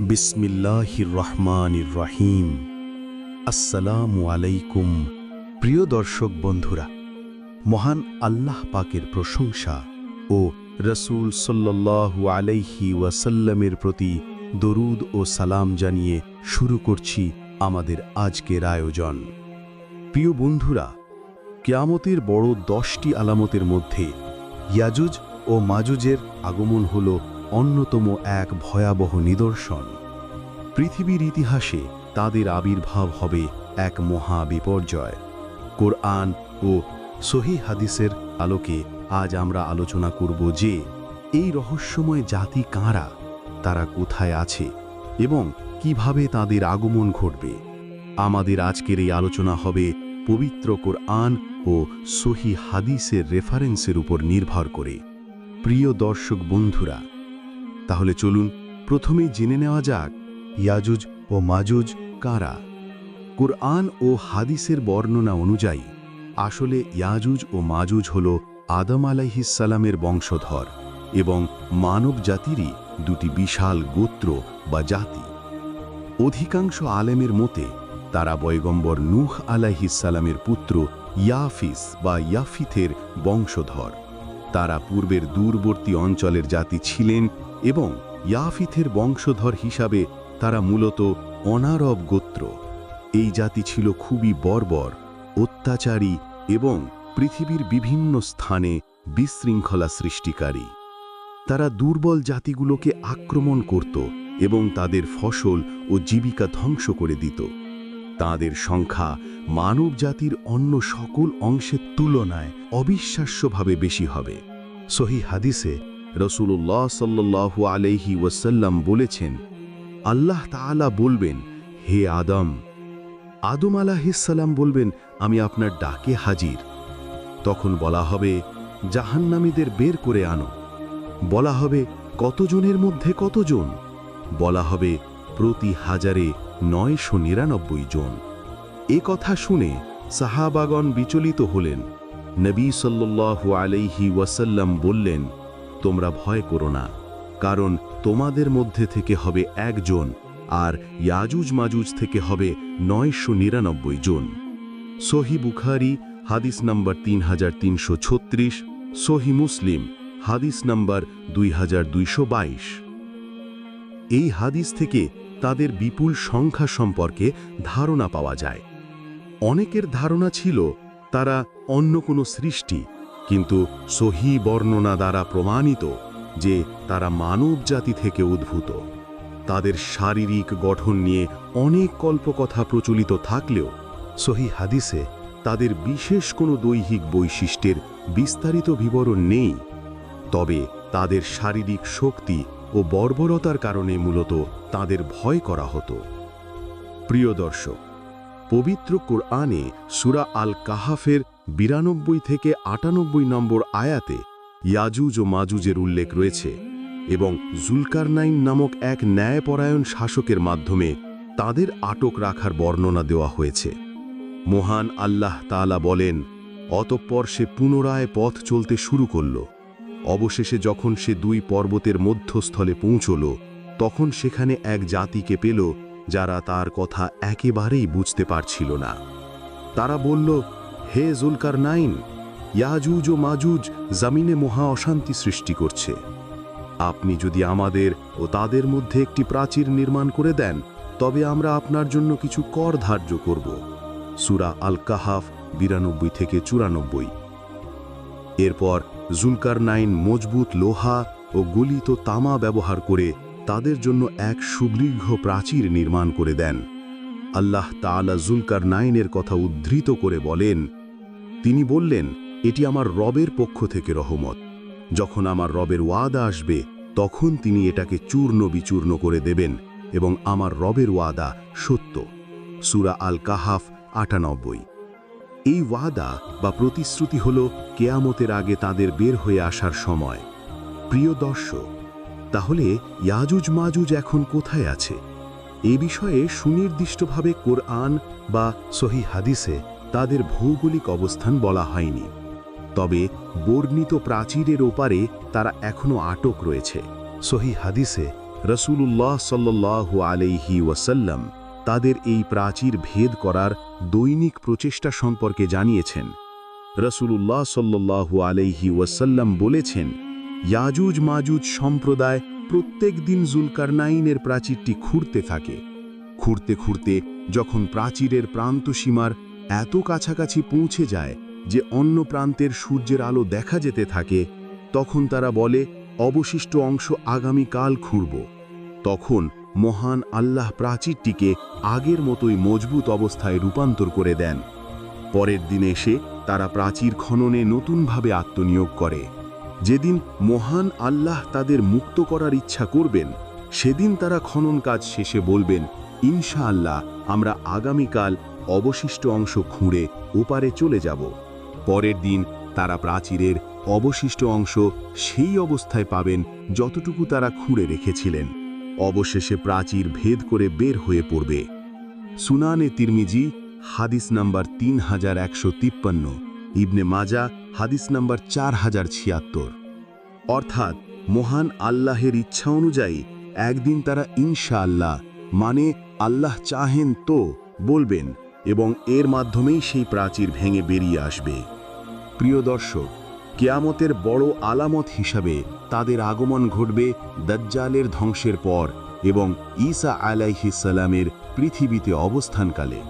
বিসমিল্লাহির রহমানির রহিম। আসসালামু আলাইকুম, প্রিয় দর্শক বন্ধুরা। মহান আল্লাহ পাকের প্রশংসা ও রসুল সাল্লাল্লাহু আলাইহি ওয়াসাল্লামের প্রতি দরুদ ও সালাম জানিয়ে শুরু করছি আমাদের আজকের আয়োজন। প্রিয় বন্ধুরা, কেয়ামতের বড় দশটি আলামতের মধ্যে ইয়াজুজ ও মাজুজের আগমন হল অন্যতম এক ভয়াবহ নিদর্শন। পৃথিবীর ইতিহাসে তাদের আবির্ভাব হবে এক মহা বিপর্যয়। কোরআন ও সহি হাদিসের আলোকে আজ আমরা আলোচনা করব যে, এই রহস্যময় জাতি কাঁরা, তারা কোথায় আছে এবং কীভাবে তাদের আগমন ঘটবে। আমাদের আজকের এই আলোচনা হবে পবিত্র কোরআন ও সহি হাদিসের রেফারেন্সের উপর নির্ভর করে। প্রিয় দর্শক বন্ধুরা তাহলে চলুন প্রথমেই জেনে নেওয়া যাক ইয়াজুজ ও মাজুজ কারা। কোরআন ও হাদিসের বর্ণনা অনুযায়ী, আসলে ইয়াজুজ ও মাজুজ হল আদম আলাইহিসালামের বংশধর এবং মানব জাতিরই দুটি বিশাল গোত্র বা জাতি। অধিকাংশ আলেমের মতে, তারা বয়গম্বর নূহ আলাইহিসালামের পুত্র ইয়াফিস বা ইয়াফিথের বংশধর। তারা পূর্বের দূরবর্তী অঞ্চলের জাতি ছিলেন এবং ইয়াফিথের বংশধর হিসাবে তারা মূলত অনারব গোত্র। এই জাতি ছিল খুবই বর্বর, অত্যাচারী এবং পৃথিবীর বিভিন্ন স্থানে বিশৃঙ্খলা সৃষ্টিকারী। তারা দুর্বল জাতিগুলোকে আক্রমণ করত এবং তাদের ফসল ও জীবিকা ধ্বংস করে দিত। তাদের সংখ্যা মানব জাতির অন্য সকল অংশের তুলনায় অবিশ্বাস্যভাবে বেশি হবে। সহি হাদিসে রসুল্লাহ সাল্লু আলহি ওয়াসাল্লাম বলেছেন, আল্লাহ তাআলা বলবেন, হে আদম। আদম আলাহিসাল্লাম বলবেন, আমি আপনার ডাকে হাজির। তখন বলা হবে, জাহান্নামীদের বের করে আনো। বলা হবে, কতজনের মধ্যে কতজন? বলা হবে, প্রতি হাজারে নয়শো নিরানব্বই জন। এ কথা শুনে সাহাবাগন বিচলিত হলেন। নবী সাল্লু আলাইহি ওয়াসাল্লাম বললেন তোমরা ভয় করো না, কারণ তোমাদের মধ্যে থেকে হবে একজন, আর ইয়াজুজ মাজুজ থেকে হবে নয়শো নিরানব্বই জন। সহি বুখারি, হাদিস নম্বর তিন হাজার তিনশো ছত্রিশ, সহি মুসলিম, হাদিস নম্বর দুই হাজার দুইশো বাইশ। এই হাদিস থেকে তাদের বিপুল সংখ্যা সম্পর্কে ধারণা পাওয়া যায়। অনেকের ধারণা ছিল তারা অন্য কোনো সৃষ্টি কিন্তু সহি বর্ণনা দ্বারা প্রমাণিত যে তারা মানব জাতি থেকে উদ্ভূত। তাদের শারীরিক গঠন নিয়ে অনেক কল্পকথা প্রচলিত থাকলেও সহি হাদিসে তাদের বিশেষ কোনো দৈহিক বৈশিষ্ট্যের বিস্তারিত বিবরণ নেই। তবে তাদের শারীরিক শক্তি ও বর্বরতার কারণে মূলত তাদের ভয় করা হতো। প্রিয় দর্শক, পবিত্র কোরআনে সুরা আল কাহাফের বিরানব্বই থেকে আটানব্বই নম্বর আয়াতে ইয়াজুজ ও মাজুজের উল্লেখ রয়েছে এবং জুলকারনাইন নামক এক ন্যায়পরায়ণ শাসকের মাধ্যমে তাদের আটক রাখার বর্ণনা দেওয়া হয়েছে। মহান আল্লাহ তালা বলেন, অতঃপর সে পুনরায় পথ চলতে শুরু করল। অবশেষে যখন সে দুই পর্বতের মধ্যস্থলে পৌঁছল, তখন সেখানে এক জাতিকে পেল যারা তার কথা একেবারেই বুঝতে পারছিল না। তারা বলল হে জুলকার নাইন ইয়াজুজ ও মাজুজ জামিনে মহা অশান্তি সৃষ্টি করছে। আপনি যদি আমাদের ও তাদের মধ্যে একটি প্রাচীর নির্মাণ করে দেন, তবে আমরা আপনার জন্য কিছু কর ধার্য করব। সুরা আল কাহাফ বিরানব্বই থেকে চুরানব্বই। এরপর জুলকার নাইন মজবুত লোহা ও গলিত তামা ব্যবহার করে তাদের জন্য এক সুদীর্ঘ প্রাচীর নির্মাণ করে দেন। আল্লাহ তালা জুলকার নাইনের কথা উদ্ধৃত করে বলেন তিনি বললেন, এটি আমার রবের পক্ষ থেকে রহমত। যখন আমার রবের ওয়াদা আসবে, তখন তিনি এটাকে চূর্ণ বিচূর্ণ করে দেবেন এবং আমার রবের ওয়াদা সত্য। সুরা আল কাহাফ আটানব্বই। এই ওয়াদা বা প্রতিশ্রুতি হল কেয়ামতের আগে তাদের বের হয়ে আসার সময়। প্রিয় দর্শক, তাহলে ইয়াজুজ মাজুজ এখন কোথায় আছে? এ বিষয়ে সুনির্দিষ্টভাবে কোরআন বা সহি হাদিসে তাদের ভৌগোলিক অবস্থান বলা হয়নি, তবে বর্ণিত প্রাচীরের ওপারে তারা এখনও আটক রয়েছে। সহি হাদিসে রসুলুল্লাহ সাল্লাল্লাহু আলাইহি ওয়াসাল্লাম তাদের এই প্রাচীর ভেদ করার দৈনিক প্রচেষ্টা সম্পর্কে জানিয়েছেন। রসুলুল্লাহ সাল্লাল্লাহু আলাইহি ওয়াসাল্লাম বলেছেন, ইয়াজুজ মাজুজ সম্প্রদায় প্রত্যেক দিন জুলকারনাইনের প্রাচীরটি খুঁড়তে থাকে। খুঁড়তে খুঁড়তে যখন প্রাচীরের প্রান্তসীমার এত কাছাকাছি পৌঁছে যায় যে অন্য প্রান্তের সূর্যের আলো দেখা যেতে থাকে, তখন তারা বলে, অবশিষ্ট অংশ আগামীকাল খুঁড়ব তখন মহান আল্লাহ প্রাচীরটিকে আগের মতোই মজবুত অবস্থায় রূপান্তর করে দেন। পরের দিনে এসে তারা প্রাচীর খননে নতুনভাবে আত্মনিয়োগ করে। যেদিন মহান আল্লাহ তাদের মুক্ত করার ইচ্ছা করবেন, সেদিন তারা খনন কাজ শেষে বলবেন, ইনশাআল্লাহ, আমরা আগামীকাল অবশিষ্ট অংশ খুঁড়ে ওপারে চলে যাব। পরের দিন তারা প্রাচীরের অবশিষ্ট অংশ সেই অবস্থায় পাবেন যতটুকু তারা খুঁড়ে রেখেছিলেন। অবশেষে প্রাচীর ভেদ করে বের হয়ে পড়বে। সুনানে তিরমিজি, হাদিস নাম্বার তিন হাজার একশো তিপ্পান্ন, ইবনে মাজা, হাদিস নাম্বার চার হাজার ছিয়াত্তর। অর্থাৎ মহান আল্লাহের ইচ্ছা অনুযায়ী একদিন তারা ইনশাআল্লাহ মানে আল্লাহ চাহেন তো, বলবেন এবং এর মাধ্যমেই সেই প্রাচীর ভেঙে বেরিয়ে আসবে। প্রিয় দর্শক, কেয়ামতের বড় আলামত হিসাবে তাদের আগমন ঘটবে দাজ্জালের ধ্বংসের পর এবং ঈসা আলাইহিসালামের পৃথিবীতে অবস্থানকালে।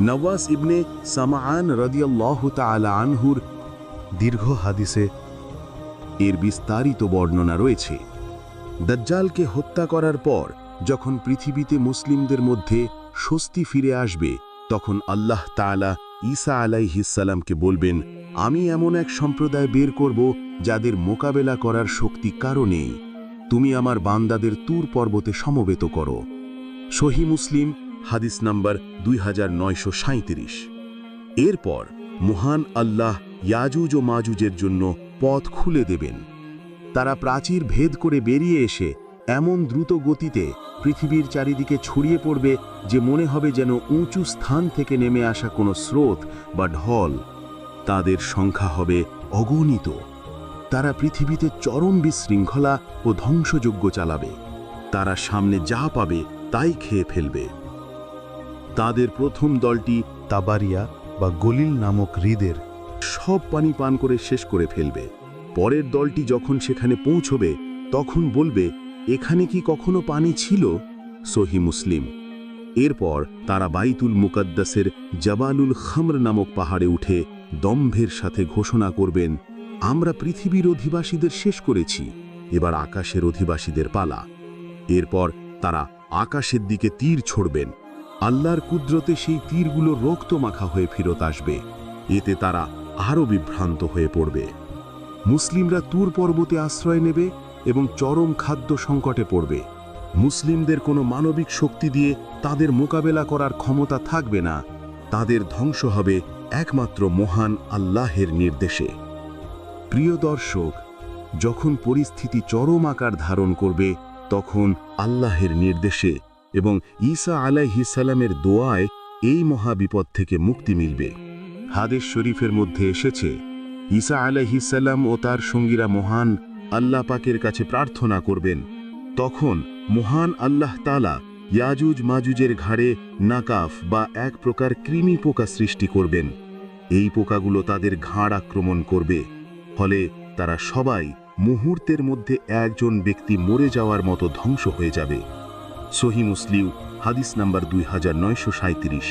নওয়াজ ইবনে সামাআন রদিয়াল্লাহ তাআলা আনহুর দীর্ঘ হাদিসে এর বিস্তারিত বর্ণনা রয়েছে। দাজ্জালকে হত্যা করার পর যখন পৃথিবীতে মুসলিমদের মধ্যে স্বস্তি ফিরে আসবে তখন আল্লাহ তাআলা ঈসা আলাইহিসালামকে বলবেন, আমি এমন এক সম্প্রদায় বের করব যাদের মোকাবেলা করার শক্তি কারও নেই। তুমি আমার বান্দাদের তুর পর্বতে সমবেত করো। সহি মুসলিম, হাদিস নাম্বার দুই হাজার নয়শো সাঁইত্রিশ। এরপর মহান আল্লাহ ইয়াজুজ ও মাজুজের জন্য পথ খুলে দেবেন। তারা প্রাচীর ভেদ করে বেরিয়ে এসে এমন দ্রুত গতিতে পৃথিবীর চারিদিকে ছড়িয়ে পড়বে যে মনে হবে যেন উঁচু স্থান থেকে নেমে আসা কোনো স্রোত বা ঢল। তাদের সংখ্যা হবে অগণিত। তারা পৃথিবীতে চরম বিশৃঙ্খলা ও ধ্বংসযজ্ঞ চালাবে। তারা সামনে যা পাবে তাই খেয়ে ফেলবে। তাদের প্রথম দলটি তাবারিয়া বা গলিল নামক হৃদের সব পানি পান করে শেষ করে ফেলবে। পরের দলটি যখন সেখানে পৌঁছবে, তখন বলবে এখানে কি কখনো পানি ছিল? সহি মুসলিম। এরপর তারা বাইতুল মুকাদ্দাসের জাবালুল খামর নামক পাহাড়ে উঠে দম্ভের সাথে ঘোষণা করবেন, আমরা পৃথিবীর অধিবাসীদের শেষ করেছি, এবার আকাশের অধিবাসীদের পালা। এরপর তারা আকাশের দিকে তীর ছড়বেন। আল্লাহর কুদরতে সেই তীরগুলো রক্ত মাখা হয়ে ফেরত আসবে। এতে তারা আরও বিভ্রান্ত হয়ে পড়বে। মুসলিমরা তুর পর্বতে আশ্রয় নেবে এবং চরম খাদ্য সংকটে পড়বে। মুসলিমদের কোনো মানবিক শক্তি দিয়ে তাদের মোকাবেলা করার ক্ষমতা থাকবে না। তাদের ধ্বংস হবে একমাত্র মহান আল্লাহের নির্দেশে। প্রিয় দর্শক, যখন পরিস্থিতি চরম আকার ধারণ করবে, তখন আল্লাহের নির্দেশে এবং ঈসা আলাইহিসালামের দোয়ায় এই মহাবিপদ থেকে মুক্তি মিলবে। হাদেশ শরীফের মধ্যে এসেছে, ঈসা আলাইহিসাল্লাম ও তার সঙ্গীরা মহান আল্লাহ পাকের কাছে প্রার্থনা করবেন। তখন মহান আল্লাহ তালা ইয়াজুজ মাজুজের ঘাড়ে নাকাফ বা এক প্রকার কৃমি পোকা সৃষ্টি করবেন। এই পোকাগুলো তাদের ঘাড় আক্রমণ করবে। ফলে তারা সবাই মুহূর্তের মধ্যে একজন ব্যক্তি মরে যাওয়ার মতো ধ্বংস হয়ে যাবে। সহি মুসলিম হাদিস নাম্বার দুই হাজার নয়শো সাঁত্রিশ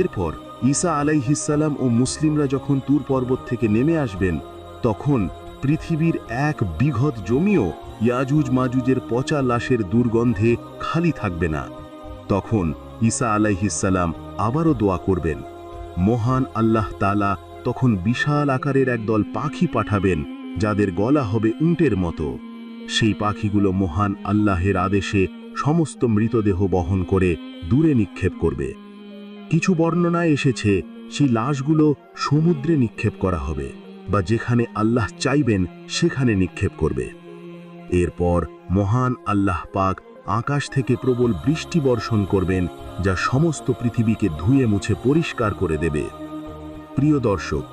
এরপর ঈসা আলাইহিসাল্লাম ও মুসলিমরা যখন তুর পর্বত থেকে নেমে আসবেন, তখন পৃথিবীর এক বিঘত জমিও ইয়াজুজ মাজুজের পচা লাশের দুর্গন্ধে খালি থাকবে না। তখন ঈসা আলাইহিসাল্লাম আবারও দোয়া করবেন। মহান আল্লাহ তালা তখন বিশাল আকারের একদল পাখি পাঠাবেন, যাদের গলা হবে উন্টের মতো। সেই পাখিগুলো মহান আল্লাহের আদেশে সমস্ত মৃতদেহ বহন করে দূরে নিক্ষেপ করবে। কিছু বর্ণনায় এসেছে, সেই লাশগুলো সমুদ্রে নিক্ষেপ করা হবে। বা যেখানে আল্লাহ চাইবেন, সেখানে নিক্ষেপ করবে। এরপর মহান আল্লাহ পাক আকাশ থেকে প্রবল বৃষ্টি বর্ষণ করবেন, যা সমস্ত পৃথিবীকে ধুয়ে মুছে পরিষ্কার করে দেবে। প্রিয় দর্শক,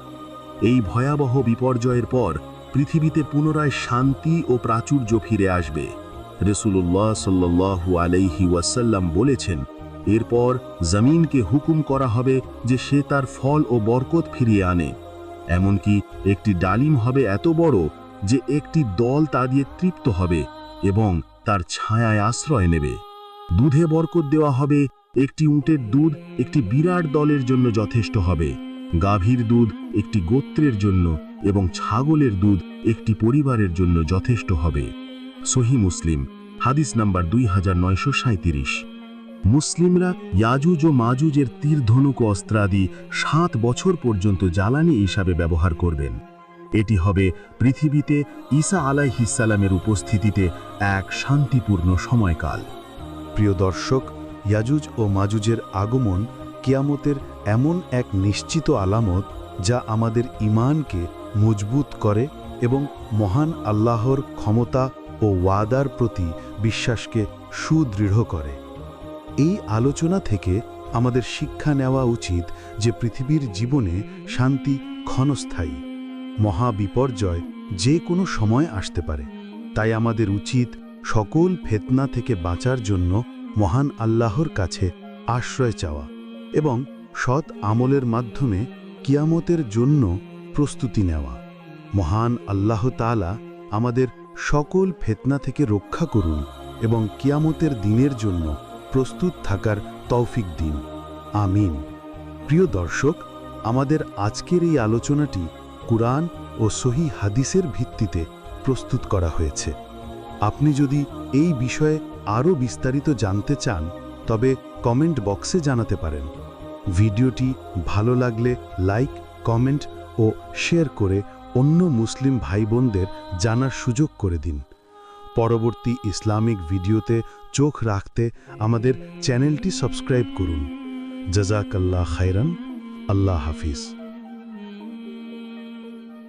এই ভয়াবহ বিপর্যয়ের পর পৃথিবীতে পুনরায় শান্তি ও প্রাচুর্য ফিরে আসবে। রেসুল্লাহ সাল্লাল্লাহু আলাইহি ওয়াসাল্লাম বলেছেন, এরপর জমিনকে হুকুম করা হবে যে সে তার ফল ও বরকত ফিরিয়ে আনে। এমনকি একটি ডালিম হবে এত বড় যে একটি দল তা দিয়ে তৃপ্ত হবে এবং তার ছায়ায় আশ্রয় নেবে। দুধে বরকত দেওয়া হবে, একটি উটের দুধ একটি বিরাট দলের জন্য যথেষ্ট হবে, গাভীর দুধ একটি গোত্রের জন্য এবং ছাগলের দুধ একটি পরিবারের জন্য যথেষ্ট হবে। সহি মুসলিম, হাদিস নাম্বার দুই হাজার নয়শো মুসলিমরা ইয়াজুজ ও মাজুজের তীর ধনুক অস্ত্রাদি সাত বছর পর্যন্ত জ্বালানি হিসাবে ব্যবহার করবেন। এটি হবে পৃথিবীতে ঈসা আলাইহিসালামের উপস্থিতিতে এক শান্তিপূর্ণ সময়কাল। প্রিয় দর্শক, ইয়াজুজ ও মাজুজের আগমন কিয়ামতের এমন এক নিশ্চিত আলামত যা আমাদের ইমানকে মজবুত করে এবং মহান আল্লাহর ক্ষমতা ও ওয়াদার প্রতি বিশ্বাসকে সুদৃঢ় করে। এই আলোচনা থেকে আমাদের শিক্ষা নেওয়া উচিত যে পৃথিবীর জীবনে শান্তি ক্ষণস্থায়ী, মহাবিপর্যয় যে কোনো সময় আসতে পারে। তাই আমাদের উচিত সকল ফেতনা থেকে বাঁচার জন্য মহান আল্লাহর কাছে আশ্রয় চাওয়া এবং সৎ আমলের মাধ্যমে কিয়ামতের জন্য প্রস্তুতি নেওয়া। মহান আল্লাহ তাআলা আমাদের সকল ফেতনা থেকে রক্ষা করুন এবং কিয়ামতের দিনের জন্য প্রস্তুত থাকার তৌফিক দিন। আমিন। প্রিয় দর্শক, আমাদের আজকের এই আলোচনাটি কুরআন ও সহি হাদিসের ভিত্তিতে প্রস্তুত করা হয়েছে। আপনি যদি এই বিষয়ে আরও বিস্তারিত জানতে চান, তবে কমেন্ট বক্সে জানাতে পারেন। ভিডিওটি ভালো লাগলে লাইক, কমেন্ট ও শেয়ার করে অন্য মুসলিম ভাই বোনদের জানার সুযোগ করে দিন। পরবর্তী ইসলামিক ভিডিওতে চোখ রাখতে আমাদের চ্যানেলটি সাবস্ক্রাইব করুন। জাজাকাল্লাহ খায়রান। আল্লাহ হাফিজ।